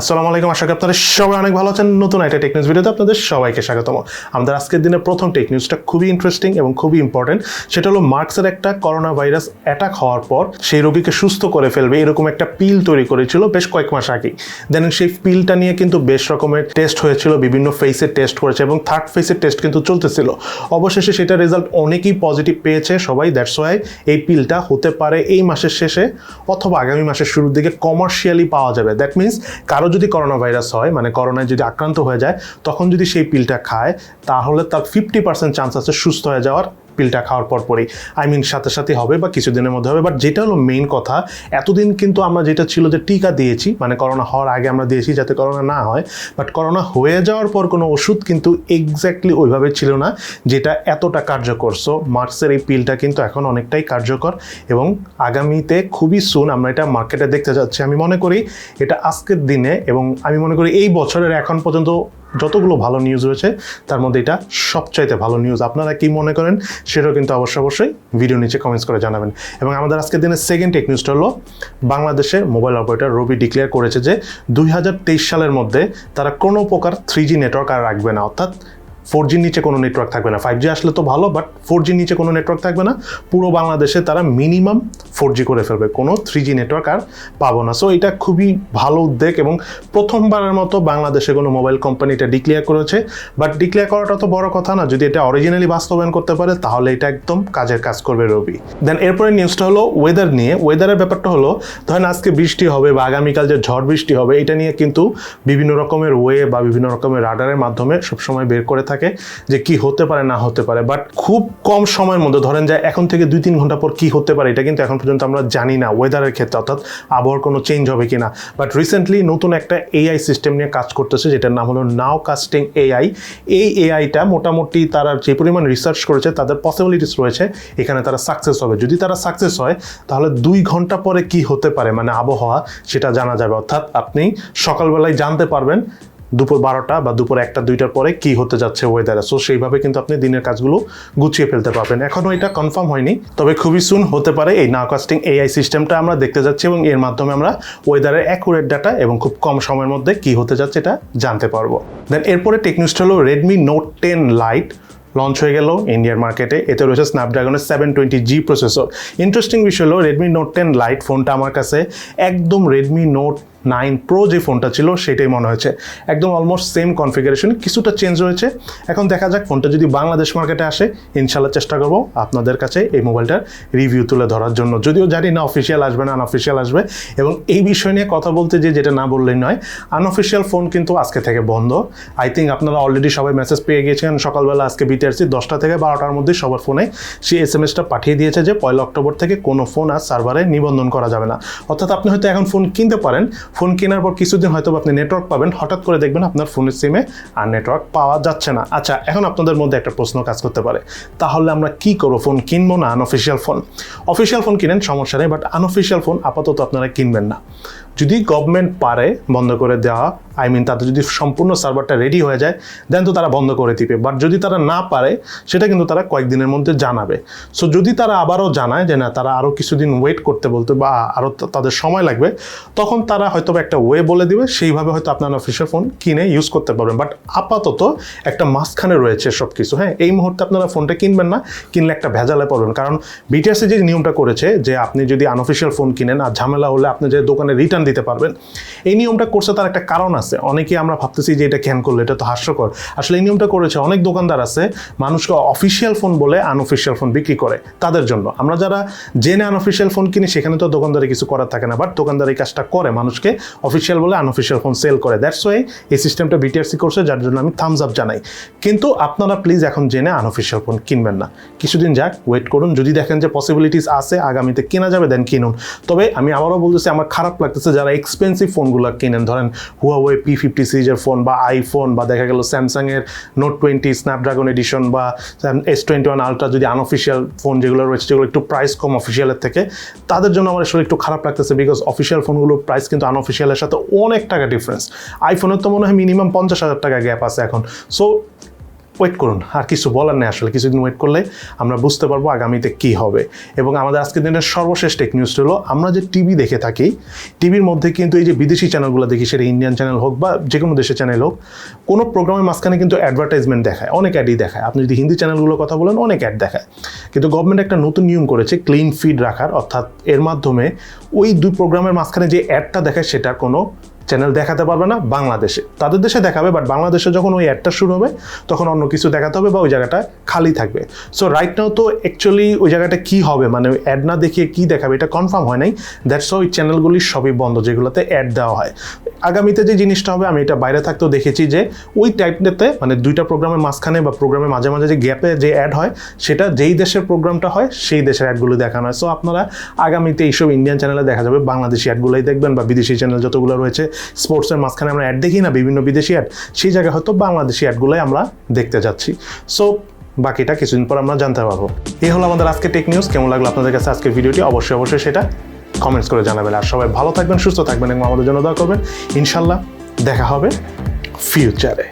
আসসালামু আলাইকুম, আশা করি আপনারা সবাই অনেক ভালো আছেন। নতুন একটা টেক নিউজ ভিডিওতে আপনাদের সবাইকে স্বাগতম। আমাদের আজকের দিনে প্রথম টেক নিউজটা খুবই ইন্টারেস্টিং এবং খুবই ইম্পর্টেন্ট সেটা হলো মার্কসের একটা করোনা ভাইরাস অ্যাটাক হওয়ার পর সেই রোগীকে সুস্থ করে ফেলবে, এরকম একটা পিল তৈরি করেছিল বেশ কয়েক মাস আগে দেন সেই পিলটা নিয়ে কিন্তু বেশ রকমের টেস্ট হয়েছিল, বিভিন্ন ফেসের টেস্ট করেছে এবং থার্ড ফেসের টেস্ট কিন্তু চলতেছিল। অবশেষে সেটা রেজাল্ট অনেকেই পজিটিভ পেয়েছে, সবাই দ্যাটস ওয়াই এই পিলটা হতে পারে এই মাসের শেষে অথবা আগামী মাসের শুরুর দিকে কমার্শিয়ালি পাওয়া যাবে। দ্যাট মিনস কারও যদি করোনা ভাইরাস হয় মানে করোনায় যদি আক্রান্ত হয়ে যায়, তখন যদি সেই পিলটা খায়, তাহলে তার ফিফটি পার্সেন্ট চান্স আছে সুস্থ হয়ে যাওয়ার পিলটা খাওয়ার পর পরই। আই মিন সাথে সাথে হবে বা কিছুদিনের মধ্যে হবে বাট যেটা হলো মেইন কথা, এতদিন কিন্তু আমরা যেটা ছিল যে টিকা দিয়েছি মানে করোনা হওয়ার আগে আমরা দিয়েছি যাতে করোনা না হয় বাট করোনা হয়ে যাওয়ার পর কোনো ওষুধ কিন্তু এক্স্যাক্টলি ওইভাবে ছিল না, যেটা এতটা কার্যকর। সো মার্কসের এই পিলটা কিন্তু এখন অনেকটাই কার্যকর এবং আগামীতে খুবই সুন আমরা এটা মার্কেটে দেখতে যাচ্ছি। আমি মনে করি এটা আজকের দিনে এবং আমি মনে করি এই বছরের এখন পর্যন্ত যতগুলো ভালো নিউজ রয়েছে, তার মধ্যে এটা সবচাইতে ভালো নিউজ আপনারা কি মনে করেন? সেটাও কিন্তু অবশ্যই অবশ্যই ভিডিও নিচে কমেন্টস করে জানাবেন। এবং আমাদের আজকের দিনের সেকেন্ড টেক নিউজটা হলো বাংলাদেশের মোবাইল অপারেটর রবি ডিক্লেয়ার করেছে যে, দুই হাজার তেইশ সালের মধ্যে তারা কোনো প্রকার থ্রি জি নেটওয়ার্ক আর রাখবে না। অর্থাৎ ফোর জির নিচে কোনো নেটওয়ার্ক থাকবে না। ফাইভ জি আসলে তো ভালো বাট ফোর জির নিচে কোনো নেটওয়ার্ক থাকবে না। পুরো বাংলাদেশে তারা মিনিমাম ফোর জি করে ফেলবে। কোনো থ্রি জি নেটওয়ার্ক আর পাবো না। সো এটা খুবই ভালো উদ্যোগ এবং প্রথমবারের মতো বাংলাদেশে কোনো মোবাইল কোম্পানি এটা ডিক্লেয়ার করেছে। বাট ডিক্লেয়ার করাটা তো বড় কথা না। যদি এটা অরিজিনালি বাস্তবায়ন করতে পারে, তাহলে এটা একদম কাজের কাজ করবে রবি। দেন এরপরে নিউজটা হলো ওয়েদার নিয়ে। ওয়েদারের ব্যাপারটা হলো, ধরেন আজকে বৃষ্টি হবে বা আগামীকাল যে ঝড় বৃষ্টি হবে, এটা নিয়ে কিন্তু বিভিন্ন রকমের ওয়ে বা বিভিন্ন রকমের রাডারের মাধ্যমে সবসময় বের করে থাকে যে কি হতে পারে, না হতে পারে। বাট খুব কম সময়ের মধ্যে, ধরেন যে এখন থেকে দুই তিন ঘণ্টা পর কি হতে পারে, এটা কিন্তু এখন পর্যন্ত আমরা জানি না ওয়েদারের ক্ষেত্রে, অর্থাৎ আবহাওয়ার কোনো চেঞ্জ হবে কি না বাট রিসেন্টলি নতুন একটা এআই সিস্টেম নিয়ে কাজ করতেছে, যেটার নাম হলো নাও কাস্টিং এআই এই এআইটা মোটামুটি তারা যে পরিমাণ রিসার্চ করেছে, তাদের পসিবিলিটিস রয়েছে, এখানে তারা সাকসেস হবে। যদি তারা সাকসেস হয়, তাহলে দুই ঘণ্টা পরে কি হতে পারে মানে আবহাওয়া, সেটা জানা যাবে। অর্থাৎ আপনি সকালবেলায় জানতে পারবেন দুপুর বারোটা বা দুপুর একটা, দুইটার পরে কি হতে যাচ্ছে ওয়েদারে সো সেইভাবে কিন্তু আপনি দিনের কাজগুলো গুছিয়ে ফেলতে পারবেন। এখনও এটা কনফার্ম হয়নি, তবে খুবই সুন হতে পারে এই নাওকাস্টিং এআই সিস্টেমটা আমরা দেখতে যাচ্ছি এবং এর মাধ্যমে আমরা ওয়েদারের অ্যাকুরেট ডাটা এবং খুব কম সময়ের মধ্যে কি হতে যাচ্ছে এটা জানতে পারব। দেন এরপরে টেকনিউজটা হলো Redmi note ten lite launch হয়ে গেল ইন্ডিয়ার মার্কেটে এতে রয়েছে স্ন্যাপড্রাগনের seven twenty G processor interesting বিষয় হলো রেডমি নোট টেন লাইট ফোনটা আমার কাছে একদম রেডমি নোট নাইন প্রো যে ফোনটা ছিল, সেটাই মনে হয়েছে। একদম অলমোস্ট সেম কনফিগারেশন কিছুটা চেঞ্জ হয়েছে এখন দেখা যাক ফোনটা যদি বাংলাদেশ মার্কেটে আসে ইনশাল্লাহ চেষ্টা করব আপনাদের কাছে এই মোবাইলটার রিভিউ তুলে ধরার জন্য। যদিও জানি না অফিসিয়াল আসবে না আনঅফিসিয়াল আসবে, এবং এই বিষয় নিয়ে কথা বলতে যে যেটা না বললেই নয় আনঅফিসিয়াল ফোন কিন্তু আজকে থেকে বন্ধ। আই থিঙ্ক আপনারা অলরেডি সবাই মেসেজ পেয়ে গিয়েছেন সকালবেলা আজকে বিটিআরসি দশটা থেকে বারোটার মধ্যে সবার ফোনে। সেই এস এম এসটা পাঠিয়ে দিয়েছে যে, পয়লা অক্টোবর থেকে কোনো ফোন আর সার্ভারে নিবন্ধন করা যাবে না। অর্থাৎ আপনি হয়তো এখন ফোন কিনতে পারেন ফোন কেনার পর কিছুদিন হয়তো আপনি নেটওয়ার্ক পাবেন। হঠাৎ করে দেখবেন আপনার ফোনের সিমে আর নেটওয়ার্ক পাওয়া যাচ্ছে না। আচ্ছা এখন আপনাদের মধ্যে একটা প্রশ্ন কাজ করতে পারে। তাহলে আমরা কি করব? ফোন কিনবো না আনঅফিসিয়াল ফোন অফিসিয়াল ফোন কিনেন, সমস্যা নেই বাট আনঅফিসিয়াল ফোন আপাতত আপনারা কিনবেন না। যদি গভর্নমেন্ট পারে বন্ধ করে দেওয়া আই মিন তাদের যদি সম্পূর্ণ সার্ভারটা রেডি হয়ে যায় দেন তো তারা বন্ধ করে দিবে। বাট যদি তারা না পারে, সেটা কিন্তু তারা কয়েকদিনের মধ্যে জানাবে। সো যদি তারা আবারও জানায় যে না, তারা আরও কিছুদিন ওয়েট করতে বলতে বা আরও তাদের সময় লাগবে, তখন তারা হয়তো একটা ওয়ে বলে দিবে, সেইভাবে হয়তো আপনারা অফিসের ফোন কিনে ইউজ করতে পারবেন। বাট আপাতত একটা মাঝখানে রয়েছে সব কিছু হ্যাঁ এই মুহূর্তে আপনারা ফোনটা কিনবেন না, কিনলে একটা ভেজালে পড়বেন। কারণ বিটিএসি যে নিয়মটা করেছে যে আপনি যদি আনঅফিসিয়াল ফোন কিনেন, আর ঝামেলা হলে আপনি যে দোকানে রিটার্ন দিতে পারবেন, এই নিয়মটা করছে তার একটা কারণ আছে। অনেকে আমরা ভাবতেছি যে এটা ক্যান করল, এটা তো হাস্যকর। আসলে এই নিয়মটা করেছে অনেক দোকানদার আছে, মানুষকে অফিসিয়াল ফোন বলে আনঅফিসিয়াল ফোন বিক্রি করে তাদের জন্য। আমরা যারা জেনে আনঅফিসিয়াল ফোন কিনি, সেখানে তো দোকানদারে কিছু করার থাকে না বাট দোকানদার এই কাজটা করে মানুষকে অফিসিয়াল বলে আনঅফিসিয়াল ফোন সেল করে। দ্যাটস ওয়াই এই সিস্টেমটা বিটিআরসি করছে, যার জন্য আমি থামস আপ জানাই। কিন্তু আপনারা প্লিজ এখন জেনে আনঅফিসিয়াল ফোন কিনবেন না। কিছুদিন যাক ওয়েট করুন। যদি দেখেন যে পসিবিলিটিস আছে, আগামীতে কেনা যাবে দেন কিনুন। তবে আমি আবারও বলতেছি, আমার খারাপ লাগতেছে যারা এক্সপেন্সিভ ফোনগুলো কিনেন। ধরেন হুয়াওয়ে পি ফিফটি সিরিজের ফোন বা আইফোন বা দেখা গেল স্যামসাংয়ের নোট টোয়েন্টি স্ন্যাপড্রাগন এডিশন বা এস টোয়েন্টি ওয়ান আলট্রা যদি আনঅফিসিয়াল ফোন যেগুলো রয়েছে, যেগুলো একটু প্রাইস কম অফিসিয়ালের থেকে, তাদের জন্য আমার আসলে একটু খারাপ লাগতেছে বিকজ অফিসিয়াল ফোনগুলোর প্রাইস কিন্তু আনঅফিসিয়ালের সাথে অনেক টাকা ডিফারেন্স আইফোনের তো মনে হয় মিনিমাম পঞ্চাশ হাজার টাকা গ্যাপ আছে এখন। সো ওয়েট করুন। আর কিছু বলার নেই আসলে, কিছুদিন ওয়েট করলে আমরা বুঝতে পারব আগামীতে কি হবে। এবং আমাদের আজকের দিনের সর্বশেষ টেক নিউজটা হলো, আমরা যে টিভি দেখে থাকি টিভির মধ্যে কিন্তু এই যে বিদেশি চ্যানেলগুলো দেখি, সেটা ইন্ডিয়ান চ্যানেল হোক বা যে কোনো দেশের চ্যানেল হোক, কোনো প্রোগ্রামের মাঝখানে কিন্তু অ্যাডভার্টাইজমেন্ট দেখায়, অনেক অ্যাডই দেখায়। আপনি যদি হিন্দি চ্যানেলগুলোর কথা বলেন, অনেক অ্যাড দেখায়। কিন্তু গভর্নমেন্ট একটা নতুন নিয়ম করেছে ক্লিন ফিড রাখার, অর্থাৎ এর মাধ্যমে ওই দুই প্রোগ্রামের মাঝখানে যে অ্যাডটা দেখায় সেটার কোনো চ্যানেল দেখাতে পারবে না বাংলাদেশে। তাদের দেশে দেখাবে বাট বাংলাদেশে যখন ওই অ্যাডটা শুরু হবে, তখন অন্য কিছু দেখাতে হবে বা ওই জায়গাটা খালি থাকবে। সো রাইট নাও তো অ্যাকচুয়ালি ওই জায়গাটা কি হবে? মানে অ্যাড না দেখিয়ে কি দেখাবে? এটা কনফার্ম হয় নাই। দ্যাটস ওই চ্যানেলগুলি সবই বন্ধ, যেগুলোতে অ্যাড দেওয়া হয়। আগামীতে যে জিনিসটা হবে, আমি এটা বাইরে থাকতেও দেখেছি যে ওই টাইপটাতে মানে দুইটা প্রোগ্রামের মাঝখানে বা প্রোগ্রামের মাঝে মাঝে যে গ্যাপে যে অ্যাড হয়, সেটা যেই দেশের প্রোগ্রামটা হয়, সেই দেশের অ্যাডগুলো দেখানো হয়। সো আপনারা আগামীতে এইসব ইন্ডিয়ান চ্যানেলে দেখা যাবে, বাংলাদেশি অ্যাডগুলোই দেখবেন বা বিদেশি চ্যানেল যতগুলো রয়েছে স্পোর্টসের মাঝখানে আমরা অ্যাড দেখি না, বিভিন্ন বিদেশি অ্যাড সেই জায়গায় হয়তো বাংলাদেশি অ্যাডগুলোই আমরা দেখতে যাচ্ছি। সো বাকিটা কিছুদিন পর আমরা জানতে পারব। এই হলো আমাদের আজকে টেক নিউজ কেমন লাগল আপনাদের কাছে আজকের ভিডিওটি? অবশ্যই অবশ্যই সেটা কমেন্টস করে জানাবেন। আর সবাই ভালো থাকবেন, সুস্থ থাকবেন এবং আমাদের জন্য দোয়া করবেন। ইনশাল্লাহ দেখা হবে ফিউচারে